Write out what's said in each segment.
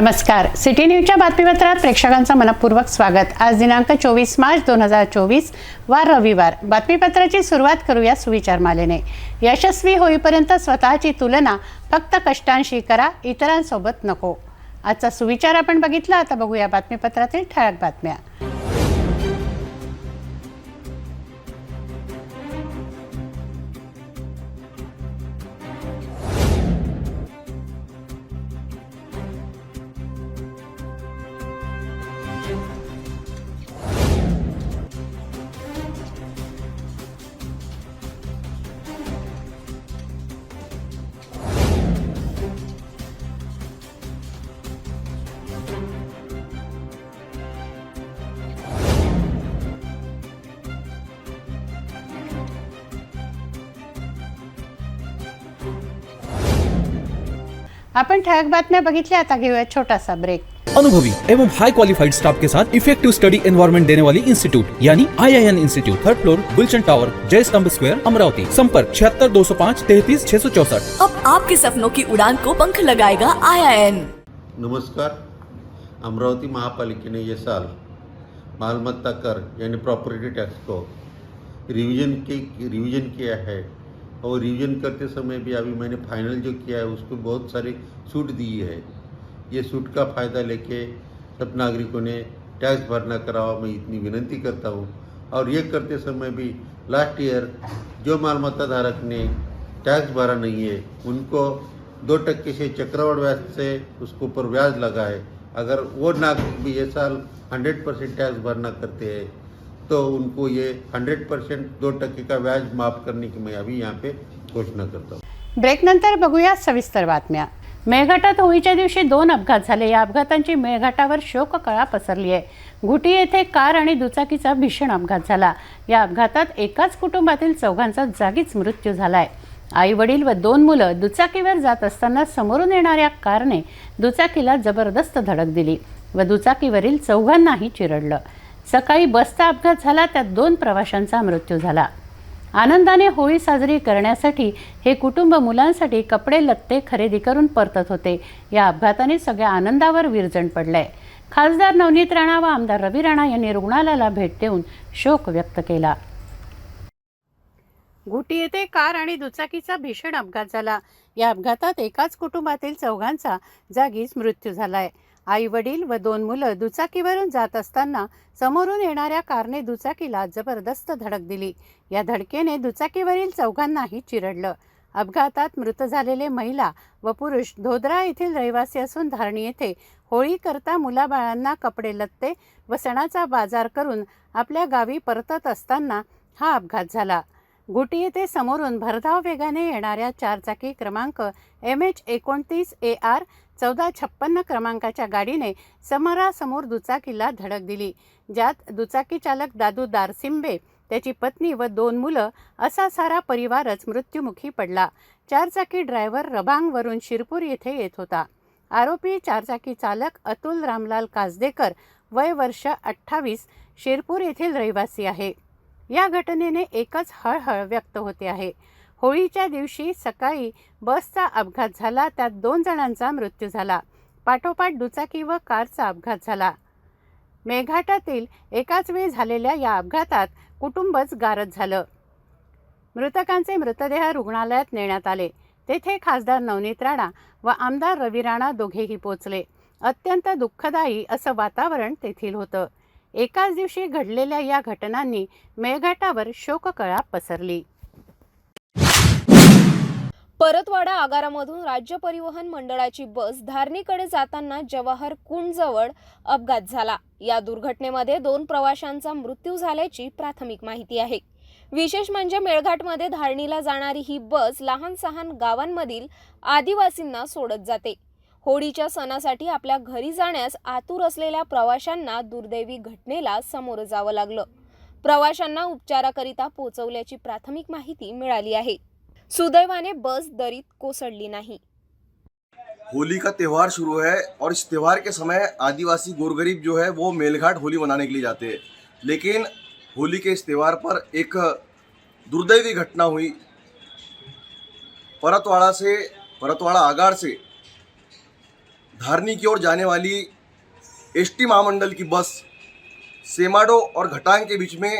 नमस्कार. सिटी न्यूजच्या बातमीपत्रात प्रेक्षकांचं मनपूर्वक स्वागत. आज दिनांक चोवीस मार्च दोन हजार चोवीस वार रविवार. बातमीपत्राची सुरुवात करूया सुविचार मालेने यशस्वी होईपर्यंत स्वतःची तुलना फक्त कष्टांशी करा इतरांसोबत नको. आजचा सुविचार आपण बघितला आता बघूया बातमीपत्रातील ठळक बातम्या. आपण ठळक बातम्या बघितल्या आता घेऊया छोटासा ब्रेक अनुभवी एवं हाई क्वालिफाइड स्टाफ के साथ इफ़ेक्टिव स्टडी एनवायरमेंट देने वाली इंस्टीट्यूट यानी I I N institute third floor Gulshan tower Jai Stambh square Amravati. संपर्क छिहत्तर दो सौ पाँच तैतीस छह सौ चौसठ। अब आपके सपनों की उड़ान को पंख लगाएगा आईआईएन नमस्कार अमरावती महापालिकेने ये साल मालमत्ता कर यानी प्रॉपर्टी टैक्स को रिवीजन के रिवीजन किया है। और रिवीजन करते समय भी अभी मैंने फाइनल जो किया है, उसको बहुत सारी छूट दी है। ये छूट का फ़ायदा लेके सब नागरिकों ने टैक्स भरना करावा मैं इतनी विनंती करता हूँ। और ये करते समय भी लास्ट ईयर जो मालमत्ता धारक ने टैक्स भरा नहीं है, उनको दो टक्के से चक्रवाढ़ ब्याज से उसके ऊपर ब्याज लगा है। अगर वो नागरिक भी ये साल हंड्रेड परसेंट टैक्स भरना करते हैं तो उनको ये हंड्रेड परसेंट दो टक्के का व्याज माफ़ करने की मैं अभी यहाँ पे घोषणा करता हूँ। ब्रेकनंतर बघूया सविस्तर बातम्या। मेळघाटात होळीच्या दिवशी दोन अपघात झाले. या अपघातांची मेळघाटावर शोककळा पसरली आहे. घुटी येथे कार आणि दुचाकीचा भीषण अपघात झाला. या अपघातात एकाच कुटुंबातील चौघांचा जागीच मृत्यू झालाय. आई वडील व दोन मुलं दुचाकीवर जात असताना समोरून येणाऱ्या कारने दुचाकीला जबरदस्त धडक दिली व दुचाकीवरील चौघांनाही चिरडलं. सकाळी बसचा अपघात झाला त्यात दोन प्रवाशांचा मृत्यू झाला. आनंदाने होळी साजरी करण्यासाठी हे कुटुंब मुलांसाठी कपडे लत्ते खरेदी करून परतत होते. या अपघाताने सगळ्या आनंदावर विरजण पडलंय. खासदार नवनीत राणा व आमदार रवी राणा यांनी रुग्णालयाला भेट देऊन शोक व्यक्त केला. घुटी येथे कार आणि दुचाकीचा भीषण अपघात झाला. या अपघातात एकाच कुटुंबातील चौघांचा जागीच मृत्यू झालाय. आई वडील व दोन मुलं दुचाकीवरून जात असताना समोरून येणाऱ्या कारने दुचाकीला जबरदस्त धडक दिली. या धडकेने दुचाकीवरील चौघांनाही चिरडलं. अपघातात मृत झालेले महिला व पुरुष धोदरा येथील रहिवासी असून धारणी येथे होळी करता मुलाबाळांना कपडे लत्ते व सणाचा बाजार करून आपल्या गावी परतत असताना हा अपघात झाला. गुटी येथे समोरून भरधाव वेगाने येणाऱ्या चारचाकी क्रमांक एम एच एकोणतीस ए आर चौदा छप्पन्न क्रमांकाच्या गाडीने समोरासमोर दुचाकीला धडक दिली ज्यात दुचाकी चालक दादू दारसिंबे त्याची पत्नी व दोन मुलं असा सारा परिवारच मृत्युमुखी पडला. चारचाकी ड्रायव्हर रबांगवरून शिरपूर येथे येत होता. आरोपी चारचाकी चालक अतुल रामलाल कासदेकर वय वर्ष अठ्ठावीस शिरपूर येथील रहिवासी आहे. या घटनेने एकच हळहळ व्यक्त होते आहे. होळीच्या दिवशी सकाळी बसचा अपघात झाला त्यात दोन जणांचा मृत्यू झाला. पाठोपाठ दुचाकी व कारचा अपघात झाला. मेघाटातील एकाच वेळी झालेल्या या अपघातात कुटुंबच गारद झालं. मृतकांचे मृतदेह रुग्णालयात नेण्यात आले. तेथे खासदार नवनीत राणा व आमदार रवी राणा दोघेही पोचले अत्यंत दुःखदायी असं वातावरण तेथील होतं. एकाच दिवशी घडलेल्या या घटनांनी मेळघाटावर शोककळा पसरली. परतवाडा आगारामधून राज्य परिवहन मंडळाची बस धारणीकडे जाताना जवाहर कुंडजवळ अपघात झाला. या दुर्घटनेमध्ये दोन प्रवाशांचा मृत्यू झाल्याची प्राथमिक माहिती आहे. विशेष म्हणजे मेळघाटमध्ये धारणीला जाणारी ही बस लहान सहान गावांमधील आदिवासींना सोडत जाते. होळीच्या सणासाठी आपल्या घरी जाण्यास आतुर असलेल्या प्रवाशांना दुर्दैवी घटनेला सामोरं जावं लागलं. प्रवाशांना उपचाराकरिता पोहोचवल्याची प्राथमिक माहिती मिळाली आहे. सुदैवाने बस दरीत कोसळली नाही. होली का त्यौहार शुरू है और इस त्यौहार के समय आदिवासी गोरगरीब जो है वो मेलघाट होली मनाने के लिए जाते हैं। लेकिन होली के इस त्यौहार पर एक दुर्दैवी घटना हुई। परतवाड़ा से, परतवाड़ा आगाड़ से धारनी की ओर जाने वाली एसटी महामंडल की बस सेमाडो और घटांग के बीच में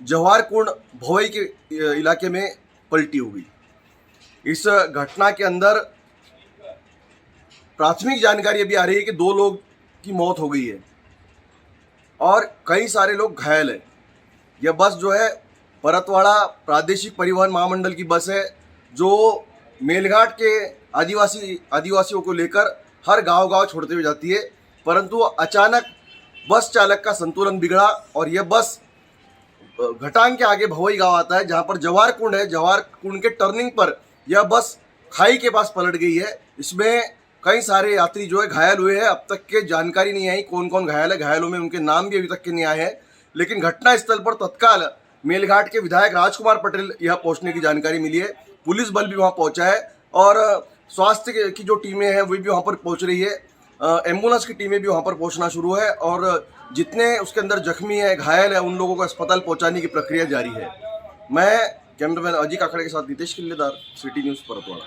जवाहर कुंड भवई के इलाके में पलटी हुई इस घटना के अंदर प्राथमिक जानकारी अभी आ रही है कि दो लोग की मौत हो गई है और कई सारे लोग घायल हैं। यह बस जो है परतवाड़ा प्रादेशिक परिवहन महामंडल की बस है, जो मेलघाट के आदिवासी, आदिवासियों को लेकर हर गाँव गाँव छोड़ते हुए जाती है। परंतु अचानक बस चालक का संतुलन बिगड़ा और यह बस घटांग के आगे भवई गाँव आता है, जहाँ पर जवाहर कुंड है। जवाहर कुंड के टर्निंग पर यह बस खाई के पास पलट गई है। इसमें कई सारे यात्री जो है घायल हुए हैं। अब तक के जानकारी नहीं आई कौन कौन घायल है। घायलों में उनके नाम भी अभी तक के नहीं आए हैं। लेकिन घटनास्थल पर तत्काल मेलघाट के विधायक राजकुमार पटेल यहाँ पहुँचने की जानकारी मिली है। पुलिस बल भी वहाँ पहुँचा है और स्वास्थ्य की जो टीमें हैं, वो भी वहाँ पर पहुँच रही है। एंबुलेंस की टीमें भी वहाँ पर पहुँचना शुरू है और जितने उसके अंदर जख्मी है, घायल है, उन लोगों को अस्पताल पहुँचाने की प्रक्रिया जारी है। मैं कॅमेरामॅन अजित आखाडे के साथ नितेश किल्लेदार सिटी न्यूज़ परतवाड़ा.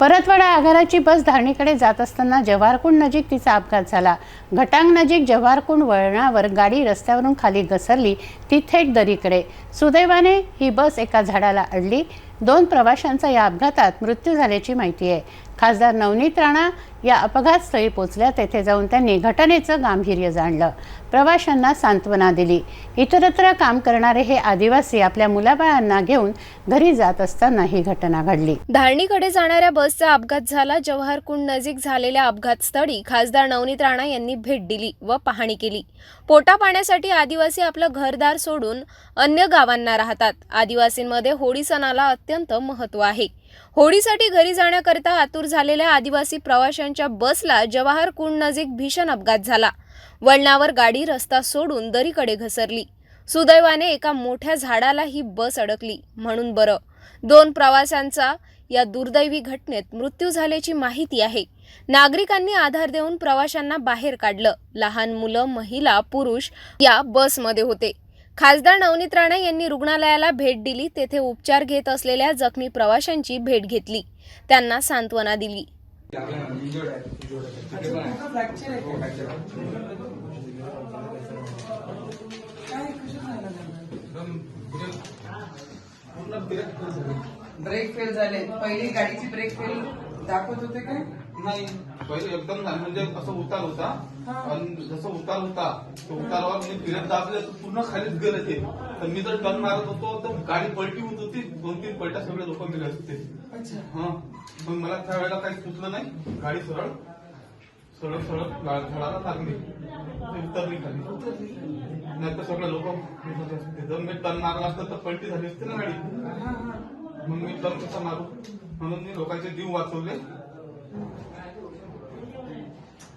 परतवाडा आगाराची बस धारणीकडे जात असताना जव्हारकुंड नजीक तिचा अपघात झाला. घटांग नजीक जव्हारकुंड वळणावर गाडी रस्त्यावरून खाली घसरली ती थेट दरीकडे. सुदैवाने ही बस एका झाडाला अडली. दोन प्रवाशांचा या अपघातात मृत्यू झाल्याची माहिती आहे. खासदार नवनीत राणा या अपघातस्थळी पोचल्या. तेथे जाऊन त्यांनी घटनेचं गांभीर्य जाणलं. प्रवाशांना सांत्वना दिली. इतरत्र काम करणारे हे आदिवासी आपल्या मुलाबाळांना घेऊन घरी जात असताना ही घटना घडली. धारणीकडे जाणाऱ्या बसचा अपघात झाला. जवाहर कुंड नजीक झालेल्या अपघातस्थळी खासदार नवनीत राणा यांनी भेट दिली व पाहणी केली. पोटा पाण्यासाठी आदिवासी आपलं घरदार सोडून अन्य गावांना राहतात. आदिवासींमध्ये होळी सणाला अत्यंत महत्त्व आहे. होळीसाठी घरी जाण्याकरिता आतुर झालेल्या आदिवासी प्रवाशांच्या बसला जवाहर कुंड नजीक भीषण अपघात झाला. वळणावर गाडी रस्ता सोडून दरीकडे घसरली. सुदैवाने एका मोठ्या झाडाला ही बस अडकली. म्हणून बरं. दोन प्रवाशांचा या दुर्दैवी घटनेत मृत्यू झाल्याची माहिती आहे. नागरिकांनी आधार देऊन प्रवाशांना बाहेर काढलं. लहान मुलं महिला पुरुष या बसमध्ये होते. खासदार नवनीत राणा यांनी रुग्णालयाला भेट दिली तेथे उपचार घेत असलेल्या जखमी प्रवाशांची भेट घेतली. त्यांना सांत्वना दिली. ब्रेक फेल झाले. पहिली गाडीची ब्रेक फेल दाखवत होते काय? नाही पहिले एकदम झालं म्हणजे असं उतार होता. आणि जसं उतार होता तो उतारावर मी फिरत दाबले तर पूर्ण खालीच गेलं ते. तर मी जर टर्न मारत होतो तर गाडी पलटी होत होती दोन तीन पलट्या सगळे लोक मिळत होते. अच्छा. हा. मग मला त्यावेळेला काही सुचलं नाही. गाडी सरळ सरळ सरळ झाडाला लागली. उतरली खाली. नाही तर सगळे लोक जर मी टर्न मारला असतं तर पलटी झाली असते ना गाडी. मग मी टर्न कसा मारू? म्हणून मी लोकांचे जीव वाचवले.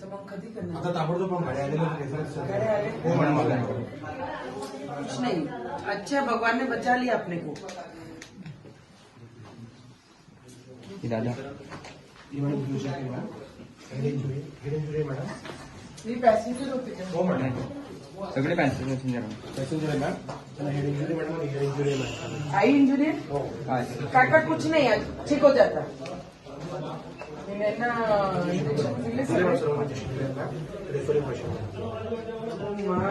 तर मग कधी करणार? आता ताबडतोब पण गाडी आलेली रेफरन्स गाडी आले? हो मॅडम आला कुछ नहीं. अच्छा भगवान ने बचा लिया अपने को. दादा मॅडम घेऊ शकेल madam. Head injury head injury madam. ये पैसेंजर होते क्या हो मॅडम। सगळे पॅसेंजर पॅसेंजर पॅसेंजर आहे मॅम। त्याला head injury madam head injury आहे मॅडम। आई इंजरी हो। काका कुछ नहीं है ठीक हो जाता। मैं ना इंजेक्शन दिले दिले मॅम सगळे. सर्व माझ्याशी दिले मॅम रेफरिंग मशीन माँ.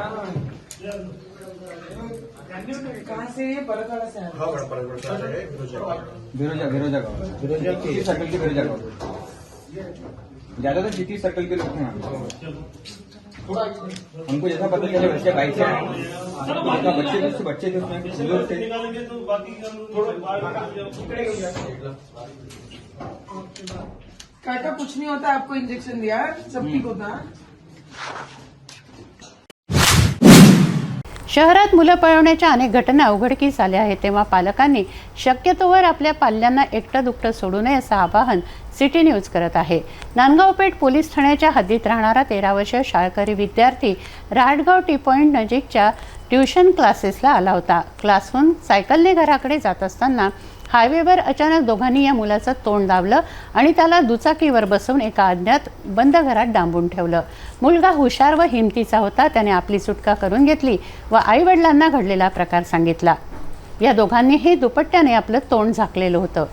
कहाँ से ये बरकाला से आए हा मॅडम परत परत आहे विरोजा बिरोजा बिरोजा गाँव बिरोजा के- चिट्ठी सर्कल के बिरोजा गाँव ज्यादा तो चिट्ठी सर्कल के लोग हैं हमको जैसा पता चला बच्चे बाइक से आए जितना बच्चे थे उससे बच्चे थे उसमें बुजुर्ग थे काका कुछ नहीं होता आपको इंजेक्शन दिया सब ठीक होता शहरात मुलं पळवण्याच्या अनेक घटना उघडकीस आल्या आहेत तेव्हा पालकांनी शक्यतोवर आपल्या पाल्यांना एकटं दुकटं सोडू नये असं आवाहन सिटी न्यूज करत आहे. नांदगाव पेठ पोलीस ठाण्याच्या हद्दीत राहणारा तेरा वर्ष शाळकरी विद्यार्थी राहटगाव टी पॉईंट नजीकच्या ट्युशन क्लासेसला आला होता. क्लासहून सायकलने घराकडे जात असताना हायवेवर अचानक दोघांनी या मुलाचं तोंड दाबलं आणि त्याला दुचाकीवर बसवून एका अज्ञात बंद घरात डांबून ठेवलं. मुलगा हुशार व हिमतीचा होता त्याने आपली सुटका करून घेतली व आईवडिलांना घडलेला प्रकार सांगितला. या दोघांनीही दुपट्ट्याने आपलं तोंड झाकलेलं होतं.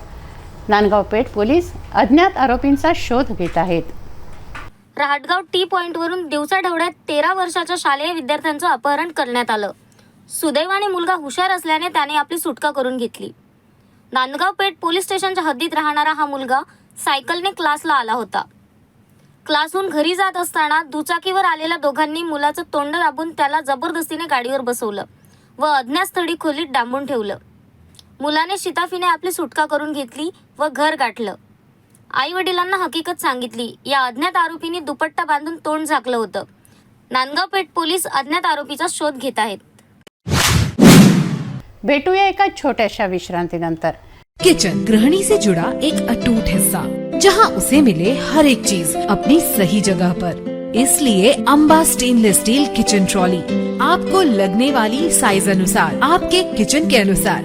नांदगाव पेठ पोलीस अज्ञात आरोपींचा शोध घेत आहेत. रहाटगाव टी पॉईंटवरून दिवसाढवळ्यात तेरा वर्षाच्या शालेय विद्यार्थ्यांचं अपहरण करण्यात आलं. सुदैवाने मुलगा हुशार असल्याने त्याने आपली सुटका करून घेतली. नांदगाव पेठ पोलीस स्टेशनच्या हद्दीत राहणारा हा मुलगा सायकलने क्लासला आला होता. क्लासहून घरी जात असताना दुचाकीवर आलेल्या दोघांनी मुलाचं तोंड दाबून त्याला जबरदस्तीने गाडीवर बसवलं व अज्ञात स्थळी खोलीत डांबून ठेवलं. मुलाने शिताफीने आपली सुटका करून घेतली व घर गाठलं. आई वडिलांना हकीकत सांगितली. या अज्ञात आरोपीने दुपट्टा बांधून तोंड झाकलं होतं. नांदगाव पेठ पोलीस अज्ञात आरोपीचा शोध घेत आहेत. भेटूया एका छोट्याशा विश्रांतीनंतर. किचन गृहिणी से जुड़ा एक अटूट हिस्सा, जहाँ उसे मिले हर एक चीज़ अपनी सही जगह पर. इसलिए Amba stainless steel kitchen trolley आपको लगने वाली साइज़ अनुसार, आपके किचन के अनुसार.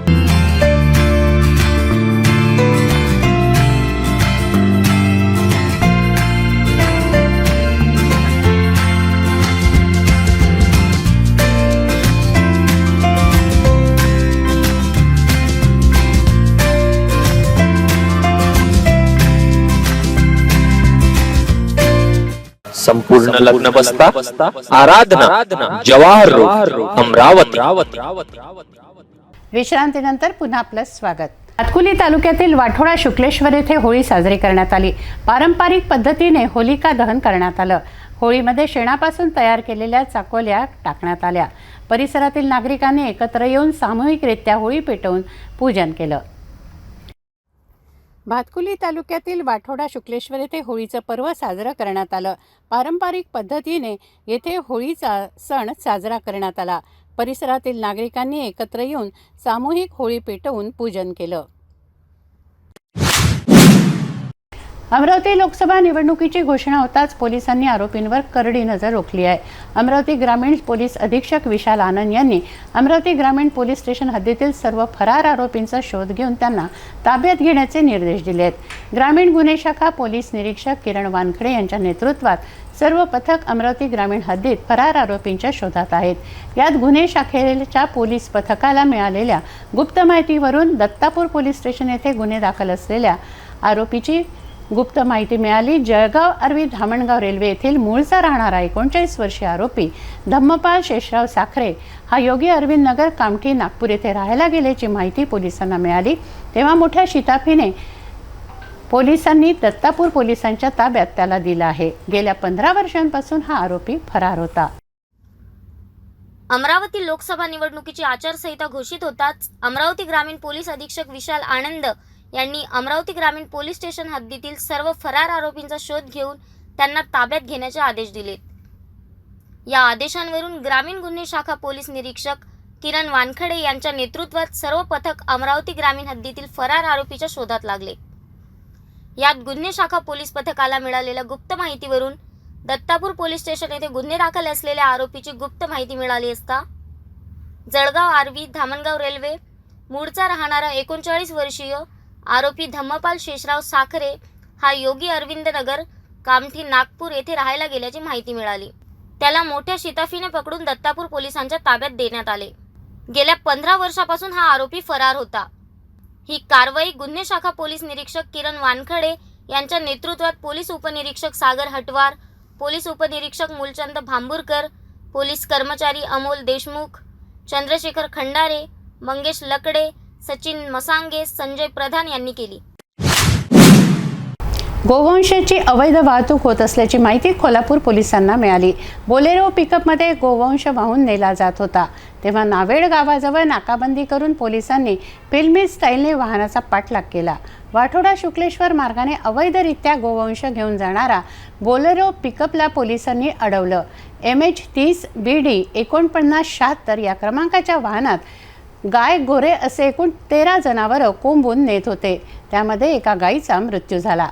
संपूर्ण लग्न बसता आराधना जवाहर रोड अमरावती. विश्रांतीनंतर पुन्हा आपलं स्वागत. अतकुली तालुक्यातील वाठोडा शुक्लेश्वर येथे होळी साजरी करण्यात आली. पारंपरिक पद्धतीने होलिका दहन करण्यात आलं. होळीमध्ये शेणापासून तयार केलेल्या चाकोल्या टाकण्यात आल्या. परिसरातील नागरिकांनी एकत्र येऊन सामूहिकरित्या होळी पेटवून पूजन केलं. भातकुली तालुक्यातील वाठोडा शुक्लेश्वर येथे होळीचं पर्व साजरं करण्यात आलं. पारंपरिक पद्धतीने येथे होळीचा सण साजरा करण्यात आला. परिसरातील नागरिकांनी एकत्र येऊन सामूहिक होळी पेटवून पूजन केलं. अमरावती लोकसभा निवडणुकीची घोषणा होताच पोलिसांनी आरोपींवर करडी नजर रोखली आहे. अमरावती ग्रामीण पोलीस अधीक्षक विशाल आनंद यांनी अमरावती ग्रामीण पोलीस स्टेशन हद्दीतील सर्व फरार आरोपींचा शोध घेऊन त्यांना ताब्यात घेण्याचे निर्देश दिले आहेत. ग्रामीण गुन्हे शाखा पोलीस निरीक्षक किरण वानखडे यांच्या नेतृत्वात सर्व पथक अमरावती ग्रामीण हद्दीत फरार आरोपींच्या शोधात आहेत. यात गुन्हे शाखेच्या पोलीस पथकाला मिळालेल्या गुप्त माहितीवरून दत्तापूर पोलीस स्टेशन येथे गुन्हे दाखल असलेल्या आरोपीची गुप्त माहिती मिळाली. जळगाव अरवी धामणगाव रेल्वे येथील मूळचा राहणारा एकोणचाळीस वर्षीय आरोपी धम्मपाल शेषराव साखरे हा योगी अरविंद नगर कामठी नागपूर येथे राहायला गेल्याची माहिती पोलिसांना मिळाली. तेव्हा मोठ्या शिताफीने पोलिसांनी दत्तापूर पोलिसांच्या ताब्यात त्याला दिला आहे. गेल्या पंधरा वर्षांपासून हा आरोपी फरार होता. अमरावती लोकसभा निवडणुकीची आचारसंहिता घोषित होताच अमरावती ग्रामीण पोलीस अधीक्षक विशाल आनंद यांनी अमरावती ग्रामीण पोलीस स्टेशन हद्दीतील सर्व फरार आरोपींचा शोध घेऊन त्यांना ताब्यात घेण्याचे आदेश दिलेत या आदेशांवरून ग्रामीण गुन्हे शाखा पोलीस निरीक्षक किरण वानखडे यांच्या नेतृत्वात सर्व पथक अमरावती ग्रामीण हद्दीतील फरार आरोपीच्या शोधात लागले. यात गुन्हे शाखा पोलीस पथकाला मिळालेल्या गुप्त माहितीवरून दत्तापूर पोलीस स्टेशन येथे गुन्हे दाखल असलेल्या आरोपीची गुप्त माहिती मिळाली असता जळगाव आरवी धामणगाव रेल्वे मूळचा राहणारा एकोणचाळीस वर्षीय आरोपी धम्मपाल शेषराव साखरे हा योगी अरविंद नगर कामठी नागपूर येथे राहायला गेल्याची माहिती मिळाली. त्याला मोठ्या शिताफीने पकडून दत्तापूर पोलिसांच्या ताब्यात देण्यात आले. गेल्या पंधरा वर्षापासून हा आरोपी फरार होता. ही कारवाई गुन्हे शाखा पोलीस निरीक्षक किरण वानखडे यांच्या नेतृत्वात पोलीस उपनिरीक्षक सागर हटवार पोलीस उपनिरीक्षक मूलचंद भांबूरकर पोलीस कर्मचारी अमोल देशमुख चंद्रशेखर खंडारे मंगेश लकडे सचिन मसांगे संजय प्रधान यांनी केली. गोवंशाची अवैध वाहतूक होत असल्याची माहिती कोल्हापूर पोलिसांना मिळाली. बोलेरो पिकअपमध्ये गोवंश वाहून नेला जात होता. तेव्हा नावेड गावाजवळ नाकाबंदी करून पोलिसांनी फिल्मी स्टाईलने वाहनाचा पाठलाग केला. वाठोडा शुक्लेश्वर मार्गाने अवैधरित्या गोवंश घेऊन जाणारा बोलेरो पिकअपला पोलिसांनी अडवलं. एम एच तीस बी डी एकोणपन्नास शहात्तर या क्रमांकाच्या वाहनात गाय गोरे असे एकूण तेरा जनावरं कोंबून नेत होते. त्यामध्ये एका गायीचा मृत्यू झाला.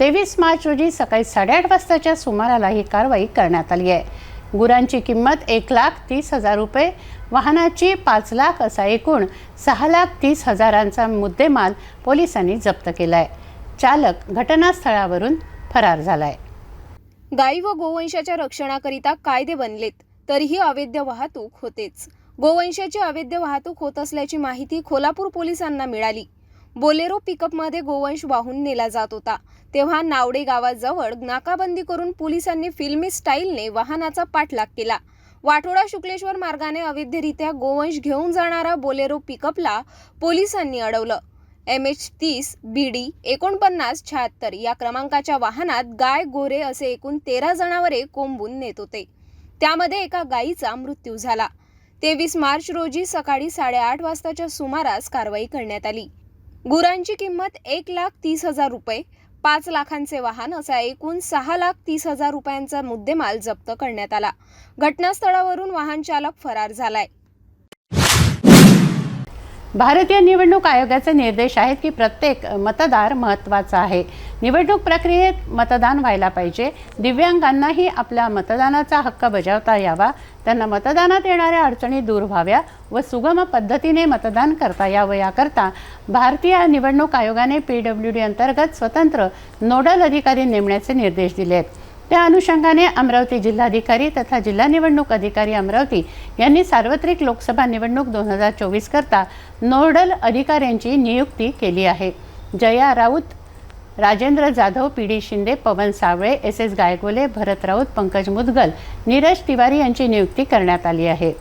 तेवीस मार्च रोजी सकाळी साडेआठ वाजताच्या सुमाराला ही कारवाई करण्यात आली आहे. गुरांची किंमत एक लाख तीस हजार रुपये वाहनाची पाच लाख असा एकूण सहा लाख तीस हजारांचा मुद्देमाल पोलिसांनी जप्त केला आहे चालक घटनास्थळावरून फरार झाला आहे गायी व गोवंशाच्या रक्षणाकरिता कायदे बनलेत तरीही अवैध वाहतूक होतेच. गोवंशाची अवैध वाहतूक होत असल्याची माहिती खोलापूर पोलिसांना मिळाली. बोलेरो पिकअपमध्ये गोवंश वाहून नेला जात होता. तेव्हा नावडे गावाजवळ नाकाबंदी करून पोलिसांनी फिल्मी स्टाईलने वाहनाचा पाठलाग केला. वाठोडा शुक्लेश्वर मार्गाने अवैधरित्या गोवंश घेऊन जाणारा बोलेरो पिकअपला पोलिसांनी अडवलं. एम एच तीस बी डी एकोणपन्नास शहात्तर या क्रमांकाच्या वाहनात गाय गोरे असे एकूण तेरा जनावरे कोंबून नेत होते. त्यामध्ये एका गायीचा मृत्यू झाला. तेवीस मार्च रोजी सकाळी साडेआठ वाजताच्या सुमारास कारवाई करण्यात आली. गुरांची किंमत एक लाख तीस हजार रुपये पाच लाखांचे वाहन असा एकूण सहा लाख तीस हजार रुपयांचा मुद्देमाल जप्त करण्यात आला. घटनास्थळावरून वाहन चालक फरार झालाय. भारतीय निवडणूक आयोगाचे निर्देश आहेत की प्रत्येक मतदार महत्त्वाचा आहे. निवडणूक प्रक्रियेत मतदान व्हायला पाहिजे. दिव्यांगांनाही आपल्या मतदानाचा हक्क बजावता यावा. त्यांना मतदानात येणाऱ्या अडचणी दूर व्हाव्या व सुगम पद्धतीने मतदान करता यावं. याकरता भारतीय निवडणूक आयोगाने पी डब्ल्यू डी अंतर्गत स्वतंत्र नोडल अधिकारी नेमण्याचे निर्देश दिले आहेत त्या अनुषंगाने अमरावती जिल्हाधिकारी तथा जिल्हा निवडणूक अधिकारी अमरावती यांनी सार्वत्रिक लोकसभा निवडणूक दोन हजार चोवीस करता नोडल अधिकाऱ्यांची नियुक्ती केली आहे. Jaya Raut Rajendra Jadhav P D Shinde Pawan Sawale S S Gaygole Bharat Raut Pankaj Mudgal Neeraj Tiwari यांची नियुक्ती करण्यात आली आहे.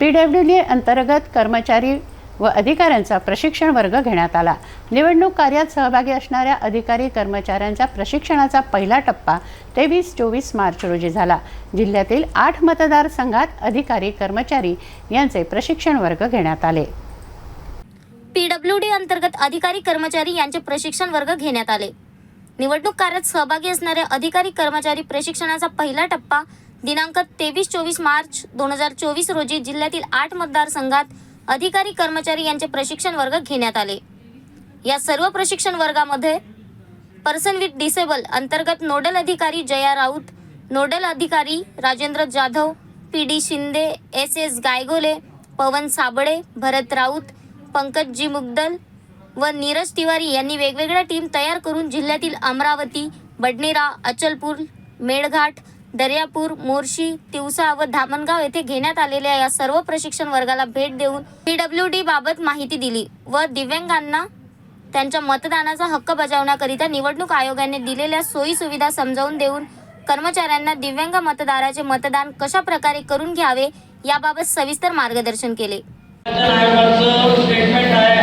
पी डब्ल्यू डी अंतर्गत कर्मचारी व अधिकाऱ्यांचा प्रशिक्षण वर्ग घेण्यात आला. निवडणूक कार्यात सहभागी असणाऱ्या अधिकारी कर्मचाऱ्यांचा प्रशिक्षणाचा पहिला टप्पा तेवीस चोवीस मार्च रोजी झाला. जिल्ह्यातील आठ मतदारसंघात अधिकारी कर्मचारी यांचे प्रशिक्षण वर्ग घेण्यात आले. पीडब्ल्यू डी अंतर्गत अधिकारी कर्मचारी यांचे प्रशिक्षण वर्ग घेण्यात आले. निवडणूक कार्यात सहभागी असणाऱ्या अधिकारी कर्मचारी प्रशिक्षणाचा पहिला टप्पा दिनांक तेवीस चोवीस मार्च दोन हजार चोवीस रोजी जिल्ह्यातील आठ मतदारसंघात अधिकारी कर्मचारी यांचे प्रशिक्षण वर्ग घेण्यात आले. या सर्व प्रशिक्षण वर्गामध्ये पर्सन विथ डिसेबल अंतर्गत नोडल अधिकारी जया राऊत नोडल अधिकारी Rajendra Jadhav P D Shinde S S Gaygole Pawan Sabale Bharat Raut Pankaj G Mudgal व नीरज तिवारी यांनी वेगवेगळ्या टीम तयार करून जिल्ह्यातील अमरावती बडनेरा अचलपूर मेळघाट दर्यापूर मोर्शी तिवसा व धामणगाव येथे घेण्यात आलेल्या या सर्व प्रशिक्षण वर्गाला भेट देऊन पीडब्ल्यू डी बाबत माहिती दिली व दिव्यांगांना त्यांच्या मतदानाचा हक्क बजावण्याकरिता निवडणूक आयोगाने दिलेल्या सोयी सुविधा समजावून देऊन कर्मचाऱ्यांना दिव्यांग मतदाराचे मतदान कशा प्रकारे करून घ्यावे याबाबत सविस्तर मार्गदर्शन केले. स्टेटमेंट आहे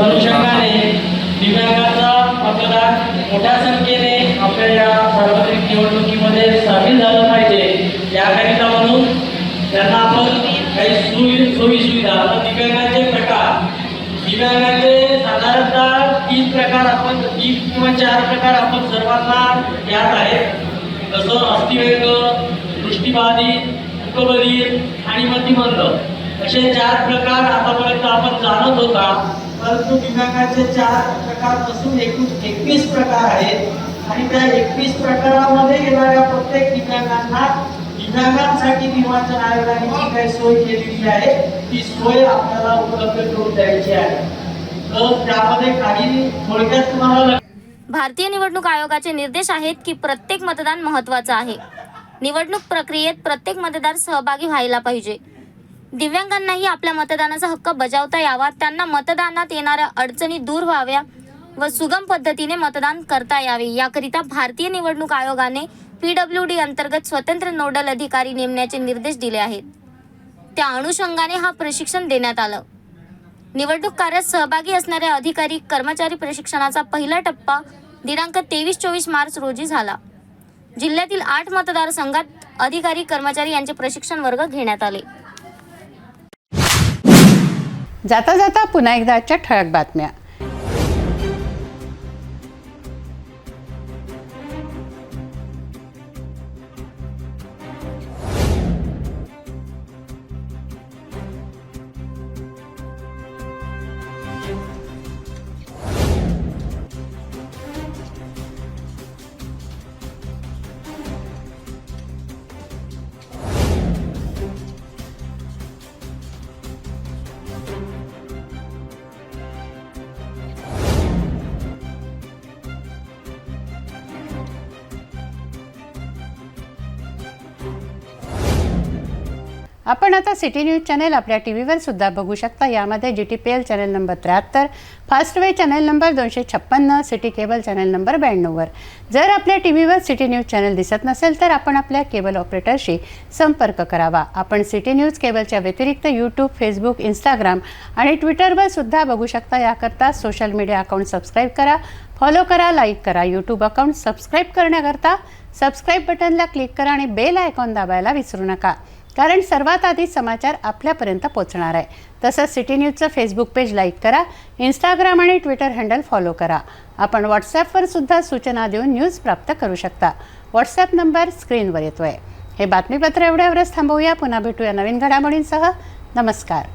अनुषंगाने दिव्यांगाचा मतदान मोठ्या संख्येने आपल्या या सार्वत्रिक निवडणुकीमध्ये सामील झालं पाहिजे. याकरिता म्हणून त्यांना आपण काही सोयी सोयी सुविधा आता दिव्यांगाचे प्रकार. दिव्यांगाचे साधारणतः तीन प्रकार आपण तीन किंवा चार प्रकार आपण सर्वांना ज्ञात आहेत. जसं अस्थिवेग दृष्टीबाधित मुकबधीर आणि मतिमंद. असे चार प्रकार आतापर्यंत आपण जाणत होता. परंतु दिव्यांगाचे चार प्रकारपासून एकूण एकवीस प्रकार आहेत. आणि त्या एकवीस प्रकारामध्ये येणाऱ्या प्रत्येक दिव्यांगांना दिव्यांगांसाठी निर्वाचन आयोगाने जी काही सोय केलेली आहे ती सोय आपल्याला उपलब्ध करून द्यायची आहे. तर त्यामध्ये काही थोडक्यात तुम्हाला भारतीय निवडणूक आयोगाचे निर्देश आहेत की प्रत्येक मतदान महत्वाचं आहे. निवडणूक प्रक्रियेत प्रत्येक मतदार सहभागी व्हायला पाहिजे. दिव्यांगांनाही आपल्या मतदानाचा हक्क बजावता यावा त्यांना मतदानात येणाऱ्या अडचणी दूर व्हाव्या व सुगम पद्धतीने मतदान करता यावे. याकरिता भारतीय निवडणूक आयोगाने पी डब्ल्यू डी अंतर्गत स्वतंत्र नोडल अधिकारी नेमण्याचे निर्देश दिले आहेत. त्या अनुषंगाने हा प्रशिक्षण देण्यात आलं. निवडणूक कार्यात सहभागी असणाऱ्या अधिकारी कर्मचारी प्रशिक्षणाचा पहिला टप्पा दिनांक तेवीस चोवीस मार्च रोजी झाला. जिल्ह्यातील आठ मतदारसंघात अधिकारी कर्मचारी यांचे प्रशिक्षण वर्ग घेण्यात आले. जाता जाता पुन्हा एकदा आजच्या ठळक बातम्या. आपण आता सिटी न्यूज चॅनेल आपल्या टी व्हीवर सुद्धा बघू शकता. यामध्ये G T P L channel number त्र्याहत्तर फास्टवे चॅनल नंबर दोनशे छप्पन्न सिटी केबल चॅनल नंबर ब्याण्णववर. जर आपल्या टी व्हीवर सिटी न्यूज चॅनल दिसत नसेल तर आपण आपल्या केबल ऑपरेटरशी संपर्क करावा. आपण सिटी न्यूज केबलच्या व्यतिरिक्त यूट्यूब फेसबुक इंस्टाग्राम आणि ट्विटरवर सुद्धा बघू शकता. याकरता सोशल मीडिया अकाउंट सबस्क्राईब करा फॉलो करा लाईक करा. यूट्यूब अकाउंट सबस्क्राईब करण्याकरता सबस्क्राईब बटनला क्लिक करा आणि बेल आयकॉन दाबायला विसरू नका. कारण सर्वात आधी समाचार आपल्यापर्यंत पोहोचणार आहे. तसंच सिटी न्यूजचं फेसबुक पेज लाईक करा इंस्टाग्राम आणि ट्विटर हँडल फॉलो करा. आपण व्हॉट्सॲपवर सुद्धा सूचना देऊन न्यूज प्राप्त करू शकता. व्हॉट्सॲप नंबर स्क्रीनवर येतोय. हे बातमीपत्र एवढ्यावरच थांबवूया. पुन्हा भेटूया नवीन घडामोडींसह. नमस्कार.